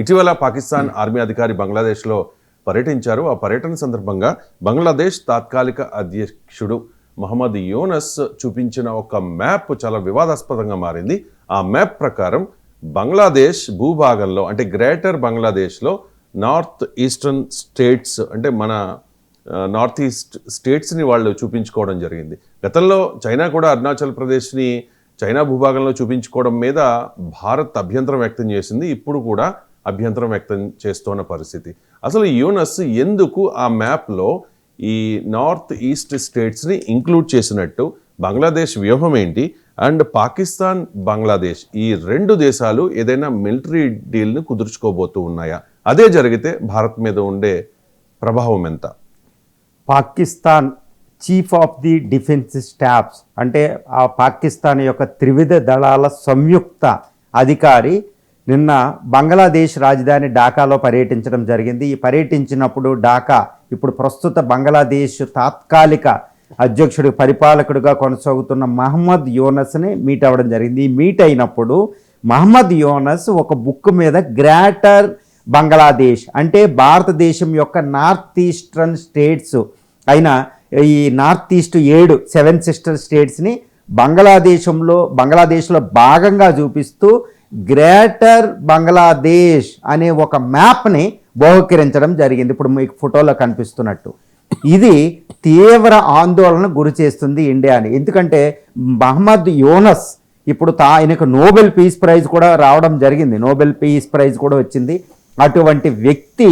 ఇటీవల పాకిస్తాన్ ఆర్మీ అధికారి బంగ్లాదేశ్లో పర్యటించారు. ఆ పర్యటన సందర్భంగా బంగ్లాదేశ్ తాత్కాలిక అధ్యక్షుడు మహమ్మద్ యోనస్ చూపించిన ఒక మ్యాప్ చాలా వివాదాస్పదంగా మారింది. ఆ మ్యాప్ ప్రకారం బంగ్లాదేశ్ భూభాగంలో అంటే గ్రేటర్ బంగ్లాదేశ్లో నార్త్ ఈస్టర్న్ స్టేట్స్ అంటే మన నార్త్ ఈస్ట్ స్టేట్స్ని వాళ్ళు చూపించుకోవడం జరిగింది. గతంలో చైనా కూడా అరుణాచల్ ప్రదేశ్ని చైనా భూభాగంలో చూపించుకోవడం మీద భారత్ అభ్యంతరం వ్యక్తం చేసింది. ఇప్పుడు కూడా అభ్యంతరం వ్యక్తం చేస్తున్న పరిస్థితి. అసలు యూనస్ ఎందుకు ఆ మ్యాప్లో ఈ నార్త్ ఈస్ట్ స్టేట్స్ని ఇంక్లూడ్ చేసినట్టు బంగ్లాదేశ్ వ్యూహం ఏంటి అండ్ పాకిస్తాన్ బంగ్లాదేశ్ ఈ రెండు దేశాలు ఏదైనా మిలిటరీ డీల్ని కుదుర్చుకోబోతూ ఉన్నాయా? అదే జరిగితే భారత్ మీద ఉండే ప్రభావం ఎంత? Pakistan chief of the defence staffs అంటే ఆ పాకిస్తాన్ యొక్క త్రివిధ దళాల సంయుక్త అధికారి నిన్న బంగ్లాదేశ్ రాజధాని ఢాకాలో పర్యటించడం జరిగింది. ఈ పర్యటించినప్పుడు ఢాకా ఇప్పుడు ప్రస్తుత బంగ్లాదేశ్ తాత్కాలిక అధ్యక్షుడు పరిపాలకుడిగా కొనసాగుతున్న మహమ్మద్ యోనస్ని మీట్ అవ్వడం జరిగింది. ఈ మీట్ అయినప్పుడు మహమ్మద్ యోనస్ ఒక బుక్ మీద గ్రేటర్ బంగ్లాదేశ్ అంటే భారతదేశం యొక్క నార్త్ ఈస్టర్న్ స్టేట్స్ అయిన ఈ నార్త్ ఈస్ట్ ఏడు సెవెన్ సిస్టర్ స్టేట్స్ని బంగ్లాదేశంలో బంగ్లాదేశ్లో భాగంగా చూపిస్తూ గ్రేటర్ బంగ్లాదేశ్ అనే ఒక మ్యాప్ని బహుకరించడం జరిగింది. ఇప్పుడు మీకు ఫోటోలో కనిపిస్తున్నట్టు. ఇది తీవ్ర ఆందోళన గురి చేస్తుంది ఇండియాని ఎందుకంటే మహమ్మద్ యోనస్ ఇప్పుడు తా ఆయనకు నోబెల్ పీస్ ప్రైజ్ కూడా రావడం జరిగింది. నోబెల్ పీస్ ప్రైజ్ కూడా వచ్చింది. అటువంటి వ్యక్తి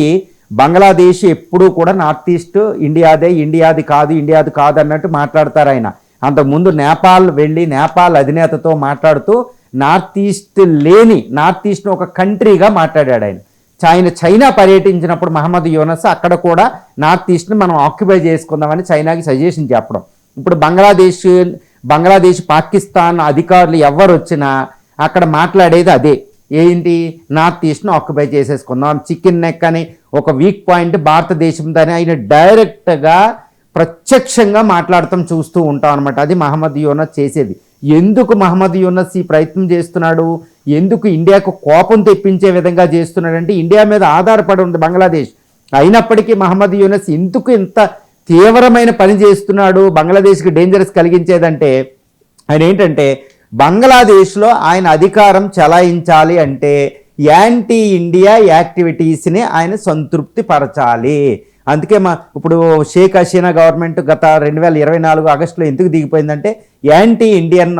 బంగ్లాదేశ్ ఎప్పుడూ కూడా నార్త్ ఈస్ట్ ఇండియాదే. ఇండియాది కాదు ఇండియాది కాదు అన్నట్టు మాట్లాడతారు ఆయన. అంతకుముందు నేపాల్ వెళ్ళి నేపాల్ అధినేతతో మాట్లాడుతూ నార్త్ ఈస్ట్ లేని నార్త్ ఈస్ట్ను ఒక కంట్రీగా మాట్లాడాడు ఆయన. ఆయన చైనా పర్యటించినప్పుడు మహమ్మద్ యూనస్ అక్కడ కూడా నార్త్ ఈస్ట్ని మనం ఆక్యుపై చేసుకుందామని చైనాకి సజెషన్ చెప్పడం. ఇప్పుడు బంగ్లాదేశ్ బంగ్లాదేశ్ పాకిస్తాన్ అధికారులు ఎవరు వచ్చినా అక్కడ మాట్లాడేది అదే. ఏంటి? నార్త్ ఈస్ట్ను ఆక్యుపై చేసేసుకుందాం. చికెన్ నెక్ అని ఒక వీక్ పాయింట్ భారతదేశంతోనే ఆయన డైరెక్ట్గా ప్రత్యక్షంగా మాట్లాడటం చూస్తూ ఉంటాం అనమాట అది మహమ్మద్ యూనస్ చేసేది. ఎందుకు మహమ్మద్ యూనస్ ఈ ప్రయత్నం చేస్తున్నాడు? ఎందుకు ఇండియాకు కోపం తెప్పించే విధంగా చేస్తున్నాడంటే ఇండియా మీద ఆధారపడి ఉంది బంగ్లాదేశ్. అయినప్పటికీ మహమ్మద్ యూనస్ ఎందుకు ఇంత తీవ్రమైన పని చేస్తున్నాడు? బంగ్లాదేశ్కి డేంజరస్ కలిగించేదంటే ఆయన ఏంటంటే బంగ్లాదేశ్లో ఆయన అధికారం చలాయించాలి అంటే యాంటీ ఇండియా యాక్టివిటీస్ని ఆయన సంతృప్తి పరచాలి అందుకే మా ఇప్పుడు షేక్ హసీనా గవర్నమెంట్ గత రెండు వేల ఇరవై నాలుగు ఆగస్టులో ఎందుకు దిగిపోయిందంటే anti Indian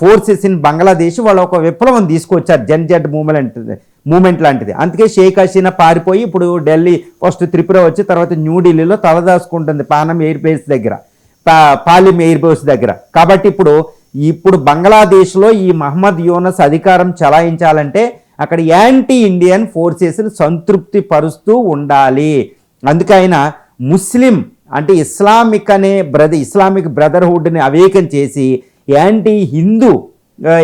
forces in Bangladesh వాళ్ళు ఒక విప్లవం తీసుకొచ్చారు జన్ జెడ్ మూమెంట్ మూమెంట్ లాంటిది. అందుకే షేక్ హసీనా పారిపోయి ఇప్పుడు ఢిల్లీ ఫస్ట్ త్రిపుర వచ్చి తర్వాత న్యూఢిల్లీలో తలదాచుకుంటుంది పానం ఎయిర్ బేస్ దగ్గర పా పాలిం ఎయిర్ బేస్ దగ్గర. కాబట్టి ఇప్పుడు ఇప్పుడు బంగ్లాదేశ్లో ఈ మహమ్మద్ యూనస్ అధికారం చలాయించాలంటే అక్కడ యాంటీ ఇండియన్ ఫోర్సెస్ని సంతృప్తి పరుస్తూ ఉండాలి. అందుకే ఆయన ముస్లిం అంటే ఇస్లామిక్ అనే బ్రదర్ ఇస్లామిక్ బ్రదర్హుడ్ని అవేకం చేసి యాంటీ హిందూ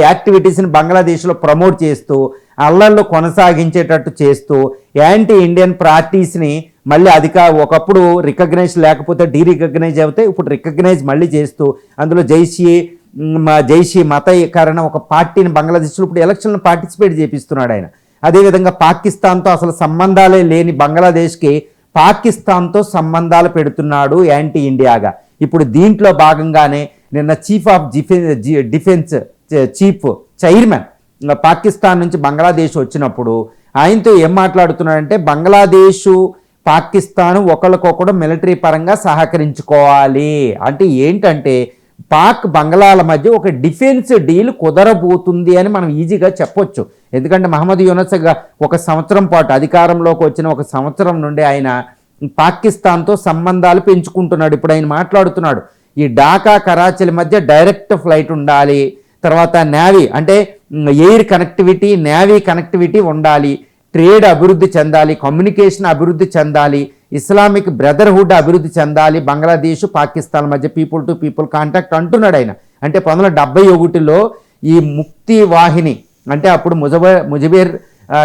యాక్టివిటీస్ని బంగ్లాదేశ్లో ప్రమోట్ చేస్తూ అల్లర్లు కొనసాగించేటట్టు చేస్తూ యాంటీ ఇండియన్ పార్టీస్ని మళ్ళీ అధిక ఒకప్పుడు రికగ్నైజ్ లేకపోతే డీ రికగ్నైజ్ ఇప్పుడు రికగ్నైజ్ మళ్ళీ చేస్తూ అందులో జైషీ మా జైషీ మతీకరణ ఒక పార్టీని బంగ్లాదేశ్లో ఇప్పుడు ఎలక్షన్లో పార్టిసిపేట్ చేపిస్తున్నాడు ఆయన. అదేవిధంగా పాకిస్తాన్తో అసలు సంబంధాలే లేని బంగ్లాదేశ్కి పాకిస్తాన్తో సంబంధాలు పెడుతున్నాడు యాంటీ ఇండియాగా. ఇప్పుడు దీంట్లో భాగంగానే నిన్న chief of defence chief chairman Pakistan నుంచి బంగ్లాదేశ్ వచ్చినప్పుడు ఆయనతో ఏం మాట్లాడుతున్నాడంటే బంగ్లాదేశు పాకిస్తాన్ ఒకరికొకడు మిలిటరీ పరంగా సహకరించుకోవాలి. అంటే ఏంటంటే పాక్ బంగ్లాల మధ్య ఒక డిఫెన్స్ డీల్ కుదరబోతుంది అని మనం ఈజీగా చెప్పొచ్చు. ఎందుకంటే మహమ్మద్ యూనస్ ఒక సంవత్సరం పాటు అధికారంలోకి వచ్చిన ఒక సంవత్సరం నుండి ఆయన పాకిస్తాన్తో సంబంధాలు పెంచుకుంటున్నాడు. ఇప్పుడు ఆయన మాట్లాడుతున్నాడు. ఈ ఢాకా కరాచీల మధ్య డైరెక్ట్ ఫ్లైట్ ఉండాలి. తర్వాత నేవీ అంటే ఎయిర్ కనెక్టివిటీ నేవీ కనెక్టివిటీ ఉండాలి. ట్రేడ్ అభివృద్ధి చెందాలి కమ్యూనికేషన్ అభివృద్ధి చెందాలి. ఇస్లామిక్ బ్రదర్హుడ్ అభివృద్ధి చెందాలి. బంగ్లాదేశ్ పాకిస్తాన్ మధ్య పీపుల్ టు పీపుల్ కాంటాక్ట్ అంటున్నాడు ఆయన అంటే పంతొమ్మిది డెబ్బై ఒకటిలో ఈ ముక్తి వాహిని అంటే అప్పుడు ముజబ ముజబేర్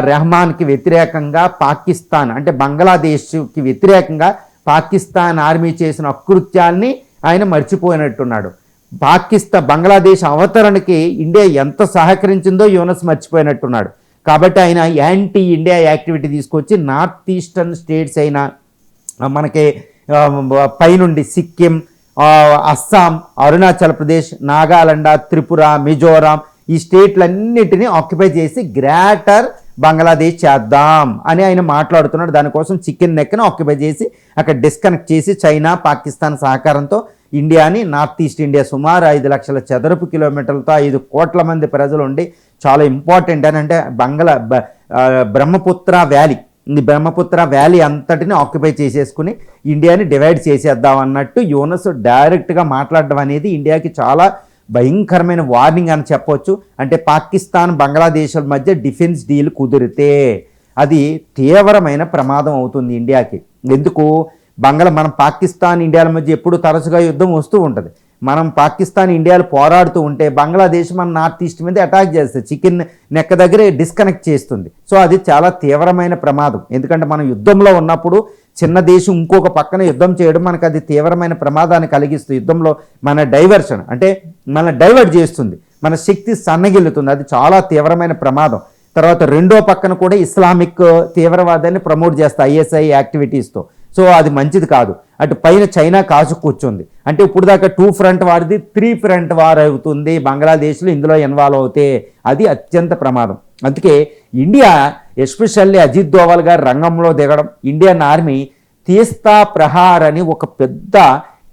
రెహమాన్కి వ్యతిరేకంగా పాకిస్తాన్ అంటే బంగ్లాదేశ్కి వ్యతిరేకంగా పాకిస్తాన్ ఆర్మీ చేసిన అకృత్యాల్ని ఆయన మర్చిపోయినట్టున్నాడు. పాకిస్తాన్ బంగ్లాదేశ్ అవతరణకి ఇండియా ఎంత సహకరించిందో యూనస్ మర్చిపోయినట్టున్నాడు. కాబట్టి ఆయన యాంటీ ఇండియా యాక్టివిటీ తీసుకొచ్చి నార్త్ ఈస్టర్న్ స్టేట్స్ అయిన మనకి పైనుండి సిక్కిం అస్సాం అరుణాచల్ ప్రదేశ్ నాగాలాండ్ త్రిపుర మిజోరాం ఈ స్టేట్లన్నిటినీ ఆక్యుపై చేసి గ్రేటర్ బంగ్లాదేశ్ చేద్దాం అని ఆయన మాట్లాడుతున్నాడు. దానికోసం చికెన్ నెక్ని ఆక్యుపై చేసి అక్కడ డిస్కనెక్ట్ చేసి చైనా పాకిస్తాన్ సహకారంతో ఇండియాని నార్త్ ఈస్ట్ ఇండియా సుమారు ఐదు లక్షల చదరపు కిలోమీటర్లతో ఐదు కోట్ల మంది ప్రజలు ఉండి చాలా ఇంపార్టెంట్ అని అంటే బంగ్లా బ- బ్రహ్మపుత్ర వ్యాలీ బ్రహ్మపుత్ర వ్యాలీ అంతటిని ఆక్యుపై చేసేసుకుని ఇండియాని డివైడ్ చేసేద్దాం అన్నట్టు యూనస్ డైరెక్ట్గా మాట్లాడడం అనేది ఇండియాకి చాలా భయంకరమైన వార్నింగ్ అని చెప్పొచ్చు. అంటే పాకిస్తాన్ బంగ్లాదేశ్ల మధ్య డిఫెన్స్ డీల్ కుదిరితే అది తీవ్రమైన ప్రమాదం అవుతుంది ఇండియాకి. ఎందుకు? బంగ్లా మనం పాకిస్తాన్ ఇండియాల మధ్య ఎప్పుడు తరచుగా యుద్ధం వస్తూ ఉంటుంది. మనం పాకిస్తాన్ ఇండియాలో పోరాడుతూ ఉంటే బంగ్లాదేశ్ మన నార్త్ ఈస్ట్ మీద అటాక్ చేస్తుంది చికెన్ నెక్క దగ్గరే డిస్కనెక్ట్ చేస్తుంది. సో అది చాలా తీవ్రమైన ప్రమాదం. ఎందుకంటే మనం యుద్ధంలో ఉన్నప్పుడు చిన్న దేశం ఇంకొక పక్కన యుద్ధం చేయడం మనకు అది తీవ్రమైన ప్రమాదాన్ని కలిగిస్తుంది. యుద్ధంలో మన డైవర్షన్ అంటే మన డైవర్ట్ చేస్తుంది. మన శక్తి సన్నగిల్లుతుంది. అది చాలా తీవ్రమైన ప్రమాదం. తర్వాత రెండో పక్కన కూడా ఇస్లామిక్ తీవ్రవాదాన్ని ప్రమోట్ చేస్తాయి ఐఎస్ఐ యాక్టివిటీస్తో. సో అది మంచిది కాదు. అటు పైన చైనా కాసు కూర్చుంది. అంటే ఇప్పుడు దాకా టూ ఫ్రంట్ వారిది త్రీ ఫ్రంట్ వార్ అవుతుంది. బంగ్లాదేశ్లో ఇందులో ఇన్వాల్వ్ అవుతే అది అత్యంత ప్రమాదం. అందుకే ఇండియా ఎస్పెషల్లీ అజిత్ దోవల్ గారు రంగంలో దిగడం ఇండియన్ ఆర్మీ తీస్తా ప్రహార్ అని ఒక పెద్ద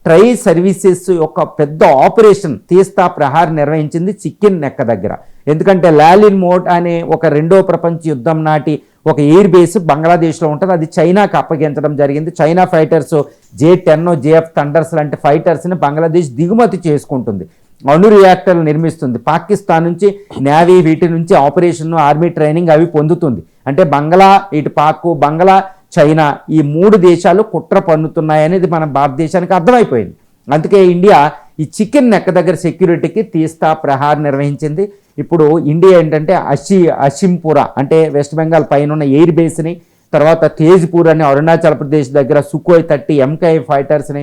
ట్రై సర్వీసెస్ యొక్క పెద్ద ఆపరేషన్ తీస్తా ప్రహార్ నిర్వహించింది చికెన్ నెక్క దగ్గర. ఎందుకంటే లాలిన్ మోడ్ అనే ఒక రెండో ప్రపంచ యుద్ధం నాటి ఒక ఎయిర్ బేస్ బంగ్లాదేశ్లో ఉంటుంది. అది చైనాకి అప్పగించడం జరిగింది. China fighters J ten JF thunders లాంటి ఫైటర్స్ని బంగ్లాదేశ్ దిగుమతి చేసుకుంటుంది. అణు రియాక్టర్లు నిర్మిస్తుంది. పాకిస్తాన్ నుంచి నేవీ వీటి నుంచి ఆపరేషన్ ఆర్మీ ట్రైనింగ్ అవి పొందుతుంది. అంటే బంగ్లా ఇటు పాక్ బంగ్లా చైనా ఈ మూడు దేశాలు కుట్ర పన్నుతున్నాయనేది మన భారతదేశానికి అర్థమైపోయింది. అందుకే ఇండియా ఈ చికెన్ నెక్క దగ్గర సెక్యూరిటీకి తీస్తా ప్రహార్ నిర్వహించింది. ఇప్పుడు ఇండియా ఏంటంటే అషి అషింపుర అంటే వెస్ట్ బెంగాల్ పైన ఉన్న ఎయిర్ బేస్ని తర్వాత తేజ్పూర్ అని అరుణాచల్ ప్రదేశ్ దగ్గర సుకోయ్ థర్టీ ఎంకే ఫైటర్స్ని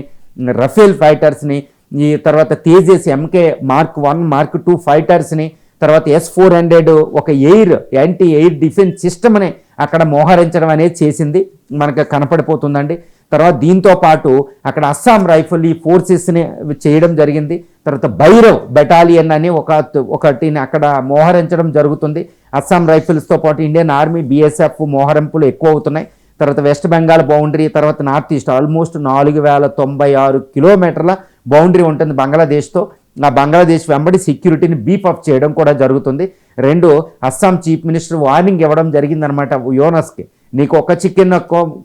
రఫేల్ ఫైటర్స్ని ఈ తర్వాత Tejas MK mark one mark two ఫైటర్స్ని తర్వాత ఎస్ ఫోర్ హండ్రెడ్ ఒక ఎయిర్ యాంటీ ఎయిర్ డిఫెన్స్ సిస్టమ్ని అక్కడ మోహరించడం అనేది చేసింది. మనకు కనపడిపోతుందండి. తర్వాత దీంతో పాటు అక్కడ అస్సాం రైఫిల్ ఈ ఫోర్సెస్ని చేయడం జరిగింది. తర్వాత భైరవ్ బెటాలియన్ అని ఒక ఒకటిని అక్కడ మోహరించడం జరుగుతుంది. అస్సాం రైఫిల్స్తో పాటు ఇండియన్ ఆర్మీ బీఎస్ఎఫ్ మోహరింపులు ఎక్కువ అవుతున్నాయి. తర్వాత వెస్ట్ బెంగాల్ బౌండరీ తర్వాత నార్త్ ఈస్ట్ ఆల్మోస్ట్ నాలుగు వేల తొంభై ఆరు కిలోమీటర్ల బౌండరీ ఉంటుంది బంగ్లాదేశ్తో. నా బంగ్లాదేశ్ వెంబడి సెక్యూరిటీని బీప్ అప్ చేయడం కూడా జరుగుతుంది. రెండు అస్సాం చీఫ్ మినిస్టర్ వార్నింగ్ ఇవ్వడం జరిగిందనమాట యోనస్కి. నీకు ఒక చికెన్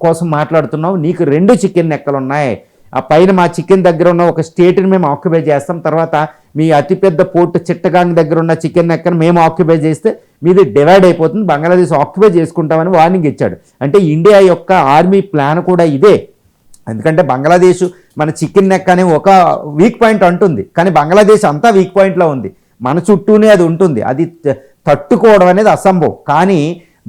కోసం మాట్లాడుతున్నావు నీకు రెండు చికెన్ నెక్కలు ఉన్నాయి ఆ పైన మా చికెన్ దగ్గర ఉన్న ఒక స్టేట్ని మేము ఆక్యుపై చేస్తాం తర్వాత మీ అతిపెద్ద పోర్టు చిట్టగాంగ్ దగ్గర ఉన్న చికెన్ నెక్కను మేము ఆక్యుపై చేస్తే మీది డివైడ్ అయిపోతుంది బంగ్లాదేశ్ ఆక్యుపై చేసుకుంటామని వార్నింగ్ ఇచ్చాడు. అంటే ఇండియా యొక్క ఆర్మీ ప్లాన్ కూడా ఇదే. ఎందుకంటే బంగ్లాదేశ్ మన చికెన్ నెక్ అనే ఒక వీక్ పాయింట్ అంటుంది. కానీ బంగ్లాదేశ్ అంతా వీక్ పాయింట్లో ఉంది. మన చుట్టూనే అది ఉంటుంది. అది తట్టుకోవడం అనేది అసంభవం. కానీ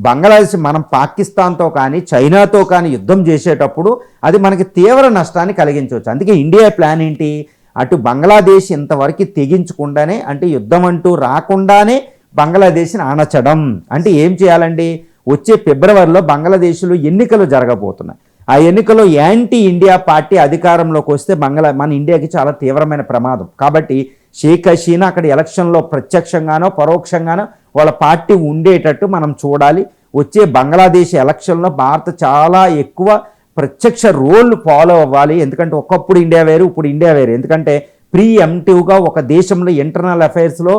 బంగ్లాదేశ్ మనం పాకిస్తాన్తో కానీ చైనాతో కానీ యుద్ధం చేసేటప్పుడు అది మనకి తీవ్ర నష్టాన్ని కలిగించవచ్చు. అందుకే ఇండియా ప్లాన్ ఏంటి? అటు బంగ్లాదేశ్ ఇంతవరకు తెగించకుండానే అంటే యుద్ధం అంటూ రాకుండానే బంగ్లాదేశ్ని ఆనచడం. అంటే ఏం చేయాలండి? వచ్చే ఫిబ్రవరిలో బంగ్లాదేశ్లో ఎన్నికలు జరగబోతున్నాయి. ఆ ఎన్నికలో యాంటీ ఇండియా పార్టీ అధికారంలోకి వస్తే బంగ్లా మన ఇండియాకి చాలా తీవ్రమైన ప్రమాదం. కాబట్టి షేక్ హసీనా అక్కడ ఎలక్షన్లో ప్రత్యక్షంగానో పరోక్షంగానో వాళ్ళ పార్టీ ఉండేటట్టు మనం చూడాలి. వచ్చే బంగ్లాదేశ్ ఎలక్షన్లో భారత్ చాలా ఎక్కువ ప్రత్యక్ష రోల్ ఫాలో అవ్వాలి. ఎందుకంటే ఒకప్పుడు ఇండియా వేరు ఇప్పుడు ఇండియా వేరు. ఎందుకంటే ప్రీ ఎంటివ్గా ఒక దేశంలో ఇంటర్నల్ అఫైర్స్లో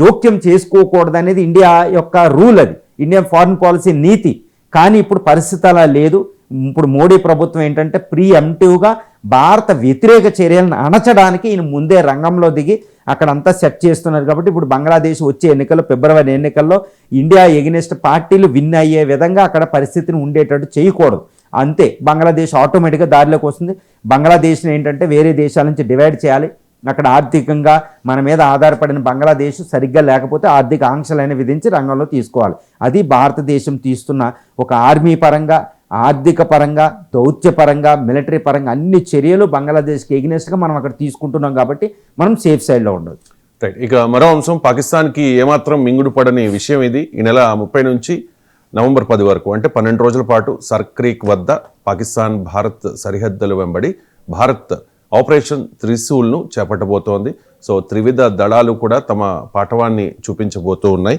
జోక్యం చేసుకోకూడదు అనేది ఇండియా యొక్క రూల్ అది. ఇండియన్ ఫారిన్ పాలసీ నీతి. కానీ ఇప్పుడు పరిస్థితి అలా లేదు. ఇప్పుడు మోడీ ప్రభుత్వం ఏంటంటే ప్రీ ఎంటివ్గా భారత వ్యతిరేక చర్యలను అణచడానికి ఈయన ముందే రంగంలో దిగి అక్కడంతా సెట్ చేస్తున్నారు కాబట్టి ఇప్పుడు బంగ్లాదేశ్ వచ్చే ఎన్నికల్లో ఫిబ్రవరి ఎన్నికల్లో ఇండియా ఎగనిస్ట్ పార్టీలు విన్ అయ్యే విధంగా అక్కడ పరిస్థితిని ఉండేటట్టు చేయకూడదు. అంతే బంగ్లాదేశ్ ఆటోమేటిక్గా దారిలోకి వస్తుంది. బంగ్లాదేశ్ని ఏంటంటే వేరే దేశాల నుంచి డివైడ్ చేయాలి. అక్కడ ఆర్థికంగా మన మీద ఆధారపడిన బంగ్లాదేశ్ సరిగ్గా లేకపోతే ఆర్థిక ఆంక్షలైన విధించి రంగంలో తీసుకోవాలి. అది భారతదేశం తీస్తున్న ఒక ఆర్మీ పరంగా ఆర్థిక పరంగా దౌత్యపరంగా మిలిటరీ పరంగా అన్ని చర్యలు బంగ్లాదేశ్కి ఎగినెస్గా మనం అక్కడ తీసుకుంటున్నాం కాబట్టి మనం సేఫ్ సైడ్లో ఉండవచ్చు రైట్ ఇక మరో అంశం పాకిస్తాన్కి ఏమాత్రం మింగుడు పడని విషయం ఇది. ఈ నెల ముప్పై నుంచి నవంబర్ పది వరకు అంటే పన్నెండు రోజుల పాటు సర్క్రీక్ వద్ద పాకిస్తాన్ భారత్ సరిహద్దులు వెంబడి భారత్ ఆపరేషన్ త్రిశూల్ను చేపట్టబోతోంది. సో త్రివిధ దళాలు కూడా తమ పాఠవాన్ని చూపించబోతూ ఉన్నాయి.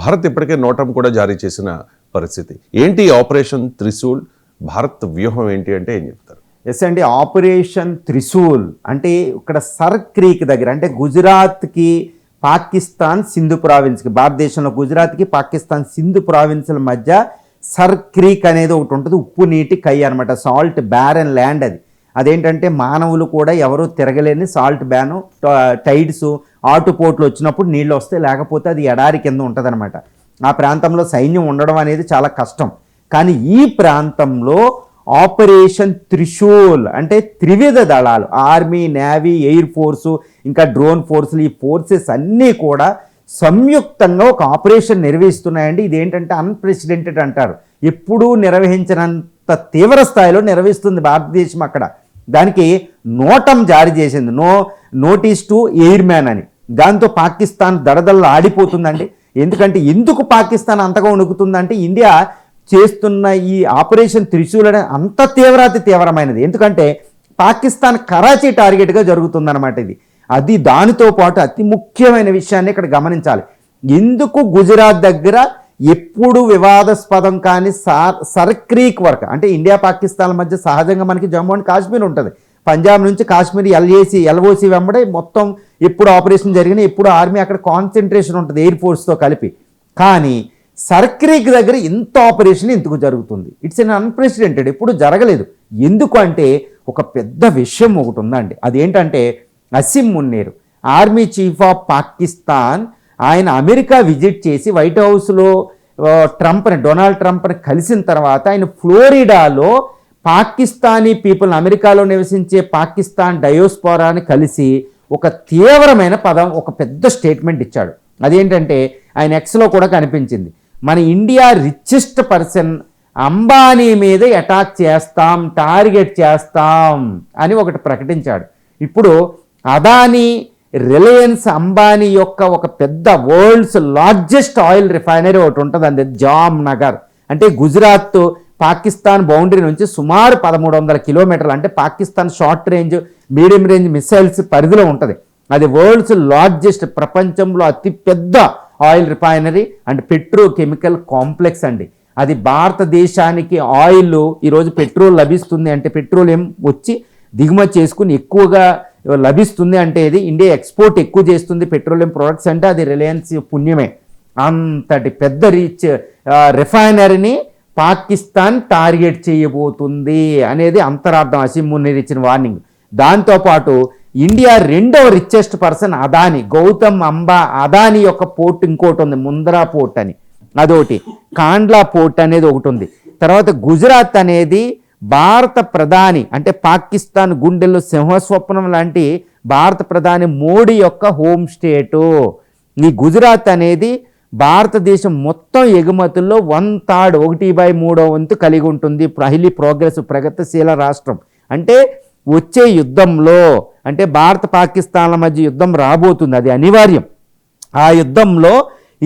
భారత్ ఇప్పటికే నోటం కూడా జారీ చేసిన పరిస్థితి. ఏంటి ఆపరేషన్ త్రిశూల్? భారత్ వ్యూహం ఏంటి అంటే ఏం చెప్తారు? ఎస్ అండి ఆపరేషన్ త్రిశూల్ అంటే ఇక్కడ సర్ క్రీక్ దగ్గర అంటే గుజరాత్కి పాకిస్తాన్ సింధు ప్రావిన్స్కి భారతదేశంలో గుజరాత్కి పాకిస్తాన్ సింధు ప్రావిన్స్ల మధ్య సర్ క్రీక్ అనేది ఒకటి ఉంటుంది ఉప్పు నీటి కై అనమాట సాల్ట్ బ్యారన్ ల్యాండ్ అది. అదేంటంటే మానవులు కూడా ఎవరు తిరగలేని సాల్ట్ బ్యాను టైడ్స్ ఆటుపోట్లు వచ్చినప్పుడు నీళ్ళు వస్తే లేకపోతే అది ఎడారి కింద ఉంటుందన్నమాట. ఆ ప్రాంతంలో సైన్యం ఉండడం అనేది చాలా కష్టం. కానీ ఈ ప్రాంతంలో ఆపరేషన్ త్రిశూల్ అంటే త్రివిధ దళాలు ఆర్మీ నేవీ ఎయిర్ ఫోర్సు ఇంకా డ్రోన్ ఫోర్సులు ఈ ఫోర్సెస్ అన్నీ కూడా సంయుక్తంగా ఒక ఆపరేషన్ నిర్వహిస్తున్నాయండి. ఇదేంటంటే అన్ప్రెసిడెంటెడ్ అంటారు. ఎప్పుడూ నిర్వహించినంత తీవ్ర స్థాయిలో నిర్వహిస్తుంది భారతదేశం అక్కడ. దానికి నోటం జారీ చేసింది. No notice to air man అని. దాంతో పాకిస్తాన్ దడదల్లో ఆడిపోతుందండి. ఎందుకంటే ఎందుకు పాకిస్తాన్ అంతగా వణుకుతుందంటే ఇండియా చేస్తున్న ఈ ఆపరేషన్ త్రిశూల్ అనే అంత తీవ్రాతి తీవ్రమైనది. ఎందుకంటే పాకిస్తాన్ కరాచీ టార్గెట్గా జరుగుతుందన్నమాట ఇది. అది దానితో పాటు అతి ముఖ్యమైన విషయాన్ని ఇక్కడ గమనించాలి. ఎందుకు గుజరాత్ దగ్గర ఎప్పుడు వివాదాస్పదం కానీ సార్ సర్క్రీక్ వర్క్ అంటే ఇండియా పాకిస్తాన్ మధ్య సహజంగా మనకి జమ్మూ అండ్ కాశ్మీర్ ఉంటుంది. పంజాబ్ నుంచి కాశ్మీర్ ఎల్ఏసి ఎల్ఓసి వెంబడే మొత్తం ఎప్పుడు ఆపరేషన్ జరిగినా ఎప్పుడు ఆర్మీ అక్కడ కాన్సన్ట్రేషన్ ఉంటుంది ఎయిర్ ఫోర్స్తో కలిపి. కానీ సర్క్రీక్ దగ్గర ఇంత ఆపరేషన్ ఎందుకు జరుగుతుంది? ఇట్స్ ఎన్ అన్ప్రెసిడెంటెడ్ ఎప్పుడు జరగలేదు. ఎందుకు అంటే ఒక పెద్ద విషయం ఒకటి ఉందండి. అదేంటంటే Asim Munir army chief of Pakistan ఆయన అమెరికా విజిట్ చేసి వైట్ హౌస్లో ట్రంప్ని డొనాల్డ్ ట్రంప్ని కలిసిన తర్వాత ఆయన ఫ్లోరిడాలో పాకిస్తానీ పీపుల్ అమెరికాలో నివసించే పాకిస్తాన్ డయోస్పోరాని కలిసి ఒక తీవ్రమైన పదం ఒక పెద్ద స్టేట్మెంట్ ఇచ్చాడు. అదేంటంటే ఆయన ఎక్స్లో కూడా కనిపించింది. మన ఇండియా రిచెస్ట్ పర్సన్ అంబానీ మీద అటాక్ చేస్తాం టార్గెట్ చేస్తాం అని ఒకటి ప్రకటించాడు. ఇప్పుడు అదానీ రిలయన్స్ అంబానీ యొక్క ఒక పెద్ద వరల్డ్స్ లార్జెస్ట్ ఆయిల్ రిఫైనరీ ఒకటి ఉంటుంది. అండి జామ్ నగర్. అంటే గుజరాత్ పాకిస్తాన్ బౌండరీ నుంచి సుమారు పదమూడు వందల కిలోమీటర్లు అంటే Pakistan short range medium range missiles పరిధిలో ఉంటుంది. అది వరల్డ్స్ లార్జెస్ట్ ప్రపంచంలో అతిపెద్ద oil refinery and petrochemical complex అండి. అది భారతదేశానికి ఆయిల్ ఈరోజు పెట్రోల్ లభిస్తుంది అంటే పెట్రోలియం వచ్చి దిగుమతి చేసుకుని ఎక్కువగా లభిస్తుంది అంటే ఇది ఇండియా ఎక్స్పోర్ట్ ఎక్కువ చేస్తుంది పెట్రోలియం ప్రొడక్ట్స్ అంటే అది రిలయన్స్ పుణ్యమే. అంతటి పెద్ద రీచ్ రిఫైనరీని పాకిస్తాన్ టార్గెట్ చేయబోతుంది అనేది అంతరార్థం. అసీం మున్నీర్ ఇచ్చిన వార్నింగ్. దాంతోపాటు ఇండియా రెండవ రిచెస్ట్ పర్సన్ అదాని గౌతమ్ అంబా అదాని యొక్క పోర్ట్ ఇంకోటి ఉంది ముంద్రా పోర్ట్ అని. అదొకటి. కాండ్లా పోర్ట్ అనేది ఒకటి ఉంది. తర్వాత గుజరాత్ అనేది భారత ప్రధాని అంటే పాకిస్తాన్ గుండెల్లో సింహస్వప్నం లాంటి భారత ప్రధాని మోడీ యొక్క హోమ్ స్టేటు. ఈ గుజరాత్ అనేది భారతదేశం మొత్తం ఎగుమతుల్లో వన్ థర్డ్ ఒకటి బై మూడో వంతు కలిగి ఉంటుంది. హైలీ ప్రోగ్రెస్ ప్రగతిశీల రాష్ట్రం. అంటే వచ్చే యుద్ధంలో అంటే భారత పాకిస్తాన్ల మధ్య యుద్ధం రాబోతుంది అది అనివార్యం. ఆ యుద్ధంలో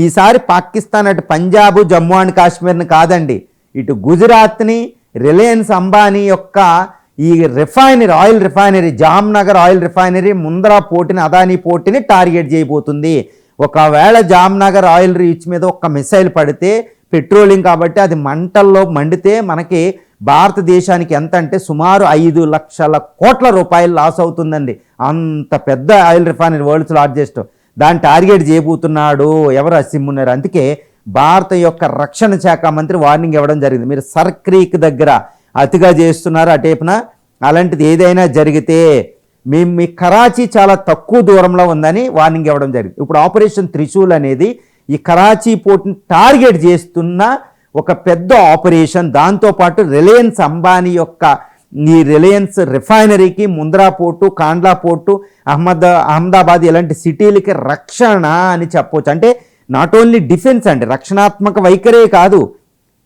ఈసారి పాకిస్తాన్ అటు పంజాబ్ జమ్మూ అండ్ కాశ్మీర్ని కాదండి ఇటు గుజరాత్ని రిలయన్స్ అంబానీ యొక్క ఈ refinery oil refinery Jamnagar oil refinery Mundra పోటీని అదానీ పోటీని టార్గెట్ చేయబోతుంది. ఒకవేళ జామ్నగర్ ఆయిల్ రీచ్ మీద ఒక్క మిసైల్ పడితే పెట్రోలింగ్ కాబట్టి అది మంటల్లో మండితే మనకి భారతదేశానికి ఎంత అంటే సుమారు ఐదు లక్షల కోట్ల రూపాయలు లాస్ అవుతుందండి. అంత పెద్ద ఆయిల్ రిఫైనరీ వరల్డ్స్ లార్జెస్ట్. దాన్ని టార్గెట్ చేయబోతున్నాడు ఎవరు అసిమ్మున్నారు అందుకే భారత యొక్క రక్షణ శాఖ మంత్రి వార్నింగ్ ఇవ్వడం జరిగింది. మీరు సర్ క్రీక్ దగ్గర అతిగా చేస్తున్నారు అటేపున అలాంటిది ఏదైనా జరిగితే మేము మీ కరాచీ చాలా తక్కువ దూరంలో ఉందని వార్నింగ్ ఇవ్వడం జరిగింది. ఇప్పుడు ఆపరేషన్ త్రిశూల్ అనేది ఈ కరాచీ పోర్ట్ని టార్గెట్ చేస్తున్న ఒక పెద్ద ఆపరేషన్ దాంతోపాటు రిలయన్స్ అంబానీ యొక్క ఈ రిలయన్స్ రిఫైనరీకి ముంద్రా పోర్టు కాండ్లా పోర్టు అహ్మద్ అహ్మదాబాద్ ఇలాంటి సిటీలకి రక్షణ అని చెప్పవచ్చు అంటే నాట్ ఓన్లీ డిఫెన్స్ అండి రక్షణాత్మక వైఖరే కాదు.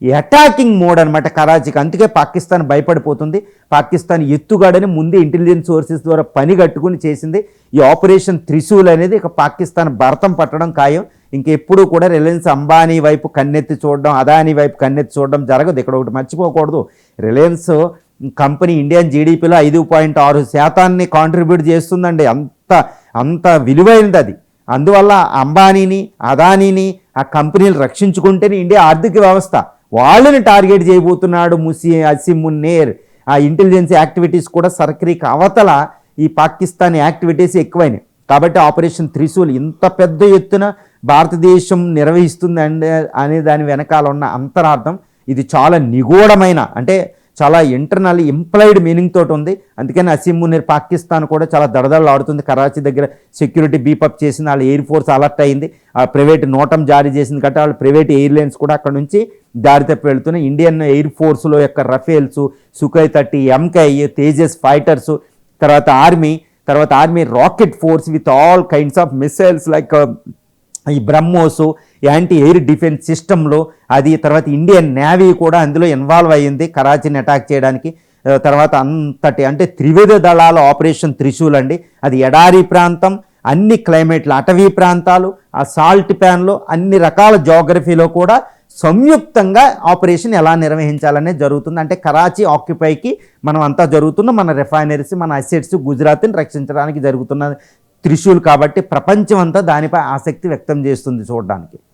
అటాకింగ్ మోడ్ అనమాట కరాచీకి. అందుకే పాకిస్తాన్ భయపడిపోతుంది. పాకిస్తాన్ ఎత్తుగాడని ముందే ఇంటెలిజెన్స్ సోర్సెస్ ద్వారా పని కట్టుకుని చేసింది. ఈ ఆపరేషన్ త్రిశూల్ అనేది ఇక పాకిస్తాన్ భరతం పట్టడం ఖాయం. ఇంకెప్పుడు కూడా రిలయన్స్ అంబానీ వైపు కన్నెత్తి చూడడం అదానీ వైపు కన్నెత్తి చూడడం జరగదు. ఇక్కడ ఒకటి మర్చిపోకూడదు. రిలయన్స్ కంపెనీ ఇండియన్ జీడిపిలో ఐదు పాయింట్ ఆరు శాతాన్ని కాంట్రిబ్యూట్ చేస్తుందండి. అంత అంత విలువైనది అది. అందువల్ల అంబానీని అదానీని ఆ కంపెనీలు రక్షించుకుంటేనే ఇండియా ఆర్థిక వ్యవస్థ వాళ్ళని టార్గెట్ చేయబోతున్నాడు ముసి అసిమున్నేర్. ఆ ఇంటెలిజెన్స్ యాక్టివిటీస్ కూడా సర్కరీకి అవతల ఈ పాకిస్తాన్ యాక్టివిటీస్ ఎక్కువైనాయి. కాబట్టి ఆపరేషన్ త్రిశూల్ ఇంత పెద్ద ఎత్తున భారతదేశం నిర్వహిస్తుంది అంటే అనే దాని వెనకాల ఉన్న అంతరార్థం ఇది చాలా నిగూఢమైన అంటే చాలా ఇంటర్నల్ ఇంప్లైడ్ మీనింగ్ తోటి ఉంది. అందుకని అసీం మునీర్ పాకిస్తాన్ కూడా చాలా దడదడలాడుతుంది. కరాచీ దగ్గర సెక్యూరిటీ బీపప్ చేసింది. వాళ్ళ ఎయిర్ ఫోర్స్ అలర్ట్ అయింది. ఆ ప్రైవేట్ నోటం జారీ చేసింది కాబట్టి వాళ్ళ ప్రైవేట్ ఎయిర్లైన్స్ కూడా అక్కడ నుంచి దారి తప్పి వెళ్తున్నాయి. ఇండియన్ ఎయిర్ ఫోర్స్లో యొక్క Rafales Sukhoi thirty MKI Tejas fighters తర్వాత ఆర్మీ తర్వాత army rocket force with all kinds of missiles like ఈ బ్రహ్మోస్ యాంటీ ఎయిర్ డిఫెన్స్ సిస్టంలో అది తర్వాత ఇండియన్ నేవీ కూడా అందులో ఇన్వాల్వ్ అయ్యింది కరాచీని అటాక్ చేయడానికి. తర్వాత అంతటి అంటే త్రివిధ దళాల ఆపరేషన్ త్రిశూల్ అండి. అది ఎడారి ప్రాంతం అన్ని క్లైమేట్లు అటవీ ప్రాంతాలు ఆ సాల్ట్ ప్యాన్లో అన్ని రకాల జోగ్రఫీలో కూడా సంయుక్తంగా ఆపరేషన్ ఎలా నిర్వహించాలనే జరుగుతుంది. అంటే కరాచీ ఆక్యుపైకి మనం అంతా జరుగుతున్న మన రిఫైనరీస్ మన అసెట్స్ గుజరాత్ని రక్షించడానికి జరుగుతున్న త్రిశూల్ కాబట్టి ప్రపంచం అంతా దానిపై ఆసక్తి వ్యక్తం చేస్తుంది చూడడానికి.